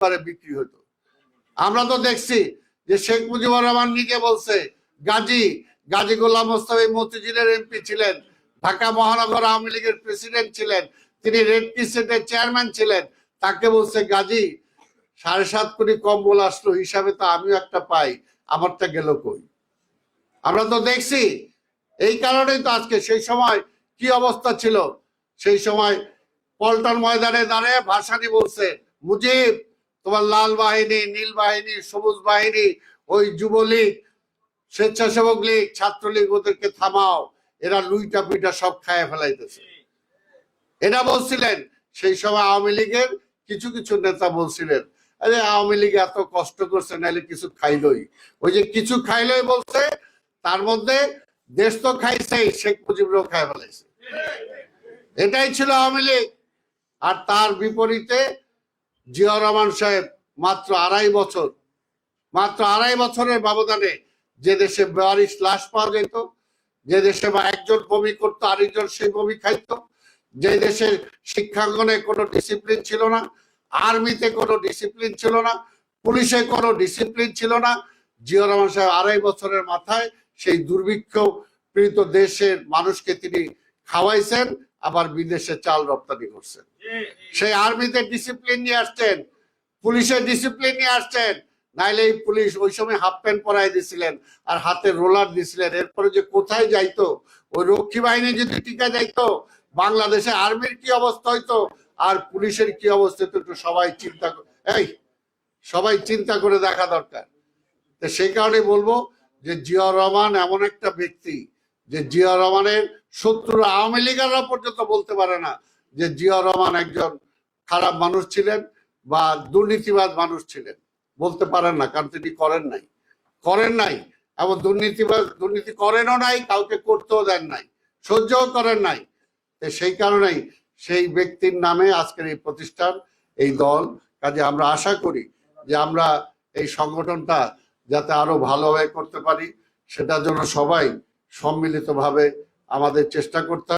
বারে বিক্রি হতো। আমরা তো দেখছি যে শেখ মুজিবুর রহমান নিজে বলছে, গাজী গাজী গোলাম মোস্তফা মতিঝিলের এমপি ছিলেন, ঢাকা মহানগর আওয়ামী লীগের প্রেসিডেন্ট ছিলেন, তিনি রেড ক্রিসেন্টের চেয়ারম্যান ছিলেন। তাকে বলছে, গাজী, সাড়ে সাত কোটি কম্বল আসলো, হিসাবে তো আমিও একটা পাই, আমারটা গেল কই? আমরা তো দেখছি, এই কারণেই তো আজকে সেই সময় কি অবস্থা ছিল? সেই সময় পল্টন ময়দানে দাঁড়িয়ে ভাসানি বলছে, মুজিব তোমার লাল বাহিনী, নীল বাহিনী, সবুজ বাহিনী, ওই যুবলীগ, স্বেচ্ছাসেবক লীগ, ছাত্রলীগ ওদেরকে থামাও। এরা লুইটা পিটা সব খায় ফেলাইতেছে। এটা বলছিলেন, সেই সময় আওয়ামী লীগের কিছু কিছু নেতা বলছিলেন, আরে আওয়ামী লীগ এত কষ্ট করছে, নাহলে কিছু খাইলই। ওই যে কিছু খাইলই বলছে, তার মধ্যে দেশ তো খাইছে, শেখ মুজিবরাও খাই ফেলাইছে। এটাই ছিল আওয়ামী লীগ। আর তার বিপরীতে জিয়া রহমান সাহেব মাত্র আড়াই বছর, মাত্র আড়াই বছরের ব্যবধানে যে দেশে বেয়ারিশ লাশ পাওয়া যেত, যে দেশে বা একজন বমি করতো, আরেকজন সেই বমি খাইতো, যে দেশের শিক্ষাঙ্গনে কোনো ডিসিপ্লিন ছিল না আর্মিতে কোনো ডিসিপ্লিন ছিল না, পুলিশে কোনো ডিসিপ্লিন ছিল না, জিয়া রহমান সাহেব আড়াই বছরের মাথায় সেই দুর্ভিক্ষ পীড়িত দেশের মানুষকে তিনি খাওয়াইছেন। আবার বিদেশে চাল রপ্তানি করছেন। সেই আর্মিতে ডিসিপ্লিন নিয়ে আসছেন পুলিশের ডিসিপ্লিন নিয়ে আসছেন নাইলে এই পুলিশ ওই সময় হাফ প্যান্ট পরাই দিছিলেন আর হাতে রোলার দিছিলেন। এরপরে যে কোথায় যাইতো ওই রক্ষী বাহিনী যদি টিকা যাইতো বাংলাদেশে আর্মির কি অবস্থা হইতো? আর পুলিশের কি অবস্থা হতো একটু সবাই চিন্তা এই সবাই চিন্তা করে দেখা দরকার। তো সেই কারণে বলব যে জিয়া রহমান এমন একটা ব্যক্তি যে জিয়া রহমানের শত্রু আওয়ামী লীগাররা পর্যন্ত বলতে পারে না যে জিয়া রহমান একজন খারাপ মানুষ ছিলেন বা দুর্নীতিবাদ মানুষ ছিলেন। বলতে পারেন না, কারণ তিনি করেন নাই। করেন নাই, এবং দুর্নীতিবাদ দুর্নীতি করেনও নাই, কাউকে করতেও দেন নাই, সহ্যও করেন নাই। সেই কারণেই সেই ব্যক্তির নামে আজকের এই প্রতিষ্ঠান, এই দল, কাজে আমরা আশা করি যে আমরা এই সংগঠনটা যাতে আরও ভালোভাবে করতে পারি, সেটার জন্য সবাই সম্মিলিতভাবে আমাদের চেষ্টা করতে